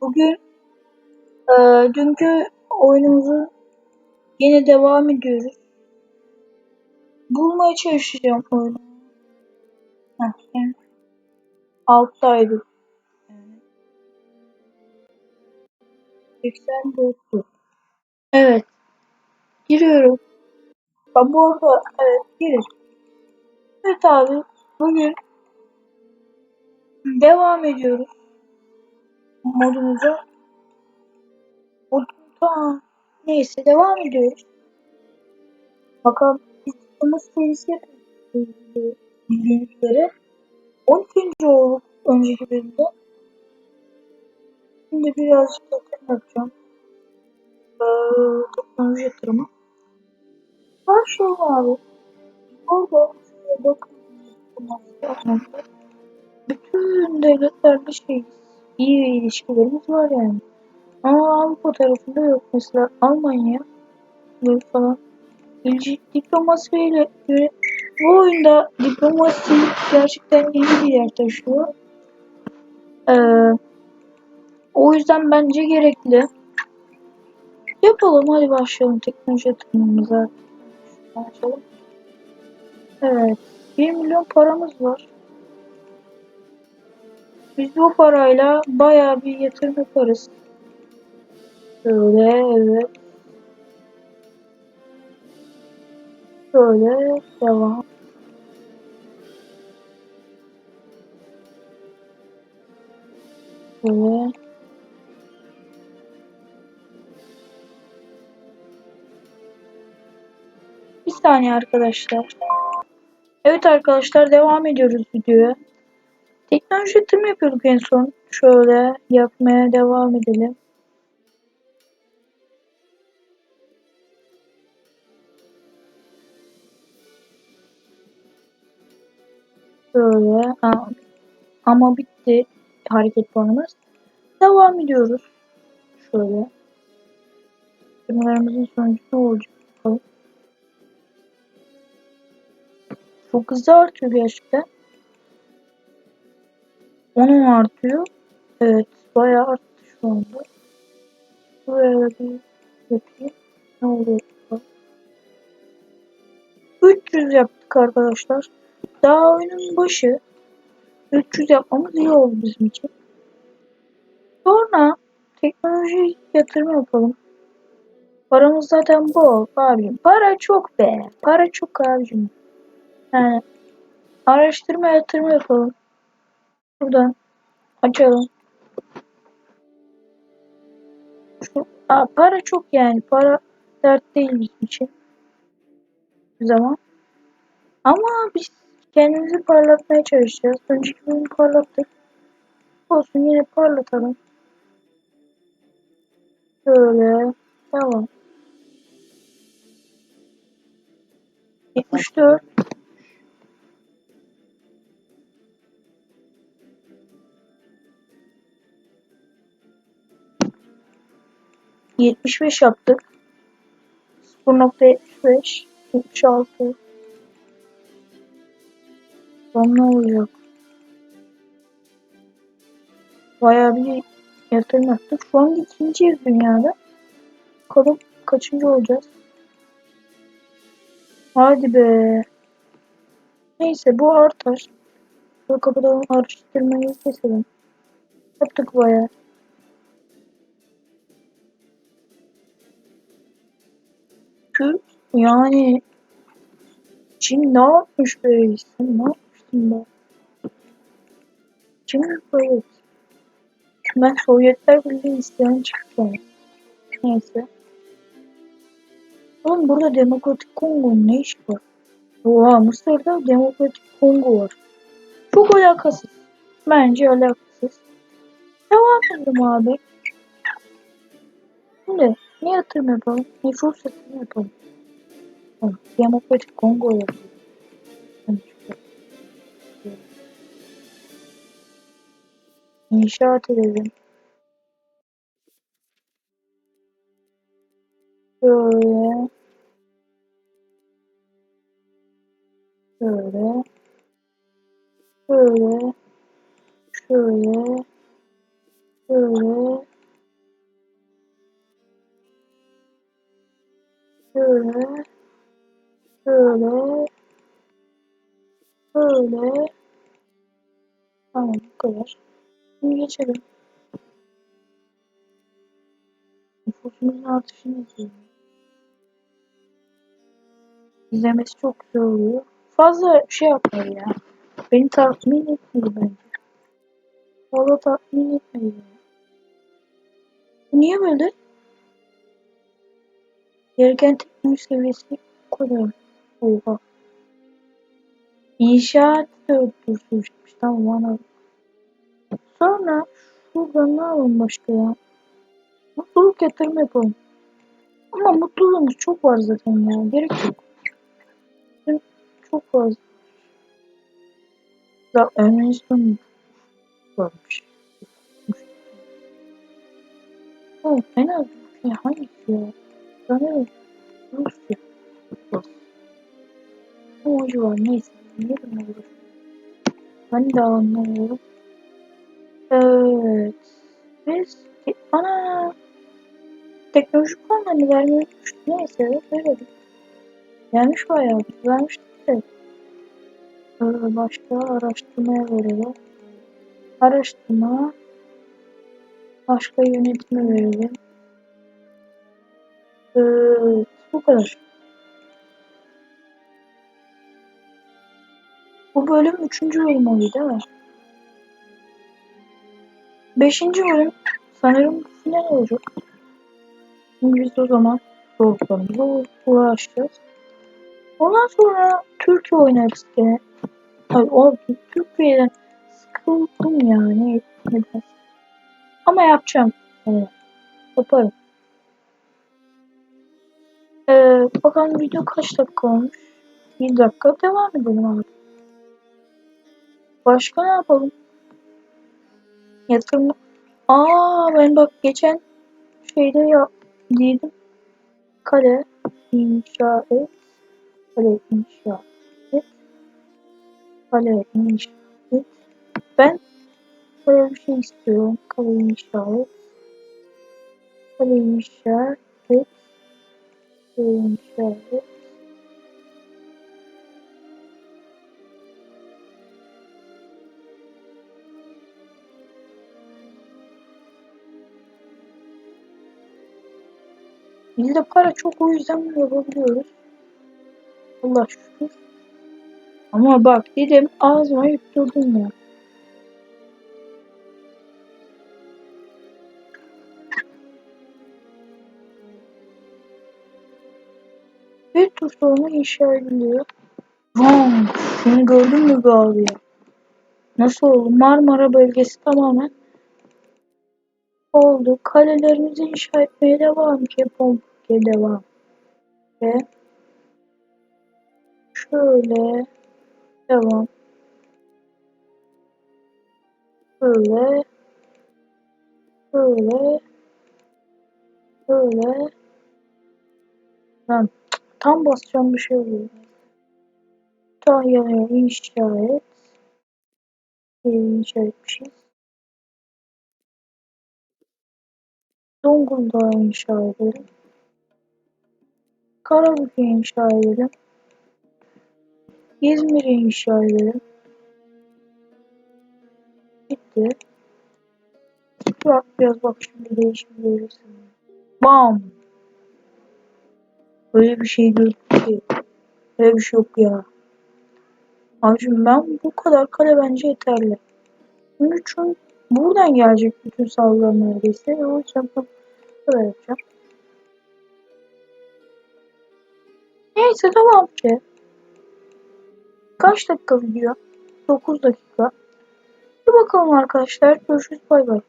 Bugün e, dünkü oyunumuzu yine devam ediyoruz. Bulmaya çalışacağım oyunu. Yani alttaydı. Yani 84'tü. Evet. Giriyorum. Ben bu arada evet girin. Evet abi bugün devam ediyoruz modumuza. Modumuza neyse devam ediyoruz. Bakalım biz serisi yapıyoruz. Bildiğiniz üzere. 12. olduk önceki bölümde. Şimdi birazcık yatırım yapacağım. Ee, teknoloji yatırımı. Başlayalım abi. Orada bakın. Bütün devletlerle şey iyi ilişkilerimiz var yani. Ama Avrupa tarafında yok. Mesela Almanya böyle falan. İlgi, diplomasiyle göre bu oyunda diplomasi gerçekten iyi bir yer taşıyor. Ee, o yüzden bence gerekli. Yapalım hadi başlayalım teknoloji yatırımımıza. Başlayalım. Evet. 1 milyon paramız var. Biz bu parayla bayağı bir yatırım yaparız. Şöyle evet. Şöyle devam. Şöyle. Bir saniye arkadaşlar. Evet arkadaşlar devam ediyoruz videoya. Teknoloji yatırımı yapıyorduk en son. Şöyle yapmaya devam edelim. Şöyle. Ama bitti hareket puanımız. Devam ediyoruz. Şöyle. Yatırımlarımızın sonucu ne olacak bakalım. Çok hızlı artıyor gerçekten. Onun artıyor. Evet. Bayağı arttı şu anda. Buraya bir yapayım. Ne oluyor? 300 yaptık arkadaşlar. Daha oyunun başı. 300 yapmamız iyi oldu bizim için. Sonra teknoloji yatırım yapalım. Paramız zaten bol abicim. Para çok be. Para çok abicim. Yani araştırma yatırım yapalım. Buradan açalım. Şu, aa, para çok yani. Para dert değil bizim için. Bir zaman. Ama biz kendimizi parlatmaya çalışacağız. Önceki bölüm parlattık. Olsun yine parlatalım. Şöyle. Tamam. 74 75 yaptık. 0.75 76 Lan ne olacak? Bayağı bir yatırım yaptık. Şu an ikinciyiz dünyada. Bakalım kaçıncı olacağız? Hadi be. Neyse bu artar. Bu kapıdan araştırmayı keselim. Yaptık bayağı. Kürt yani Çin ne yapmış be? Sen ne yapmıştın be? Çin Sovyet. Ben Sovyetler Birliği isteyen çıktı. Neyse. Oğlum burada Demokratik Kongo'nun ne işi var? Oha Mısır'da Demokratik Kongo var. Çok alakasız. Bence alakasız. Devam edelim abi. Şimdi ne yatırım yapalım? Nüfus yatırım yapalım. Tamam, Demokratik Kongo yapalım. İnşaat edelim. Şöyle. Şöyle. Şöyle. Şöyle. Şöyle. Tamam bu kadar. Şimdi geçelim. Nüfusumuzun artışını izleyelim. İzlemesi çok güzel oluyor. Fazla şey yapmıyor ya. Beni tatmin etmedi bence. Valla tatmin etmedi. Bu niye böyle? Gereken teknoloji seviyesi bu kadar. Oha. İnşaat da durduracakmış. Tamam anladım. Sonra şurada ne yapalım başka ya? Mutluluk yatırımı yapalım. Ama mutluluğumuz çok var zaten ya. Gerek yok. Çok fazla. Ya Ermenistan varmış. Oğlum en az ülke hangisi ya? Sanırım Rusya. Ama o civar neyse. Niye bunu olur? Ben de anlamıyorum. Evet. Biz ana teknoloji puanlarını vermeyi. Neyse verelim. Gelmiş bayağı. Vermiştik de. Ee, başka araştırmaya verelim. Araştırma. Başka yönetime verelim. Evet. Bu kadar. Bu bölüm üçüncü bölüm oluyor değil mi? Beşinci bölüm sanırım final olacak. Şimdi biz o zaman soğuklarımıza ulaşacağız. Ondan sonra Türkiye oynarız gene. Ay, o Türkiye'den sıkıldım yani. Ama yapacağım. Evet. Yaparım. Ee, bakalım video kaç dakika olmuş? Bir dakika devam edelim abi. Başka ne yapalım? Yatırım. Aa ben bak geçen şeyde ya dedim. Kale inşa et. Kale inşa et. Kale inşa et. Ben böyle bir şey istiyorum. Kale inşa et. Kale inşa et. İnşa et. Bizde para çok o yüzden bunu yapabiliyoruz. Allah şükür. Ama bak dedim ağzıma yutturdun ya. Tur sonra inşa ediliyor. Vay, şunu gördün mü be abi? Nasıl oldu? Marmara bölgesi tamamen oldu. Kalelerimizi inşa etmeye devam ki pompaya devam. Ve şöyle devam. Böyle böyle böyle lan tam basacağım bir şey oluyor. Tahya'ya inşa et. İnşa etmişiz. Zonguldak'ı inşa edelim. Karabük'ü inşa edelim. İzmir'i inşa edelim. Bitti. Bak biraz bak şimdi değişim görürsün. Bam! Böyle bir şey gördüm ki. Böyle bir şey yok ya. Abicim ben bu kadar kale bence yeterli. Çünkü çünkü buradan gelecek bütün saldırılar neredeyse. O yüzden böyle yapacağım. Neyse tamam ki. Kaç dakika video? 9 dakika. Bir bakalım arkadaşlar. Görüşürüz. Bay bay.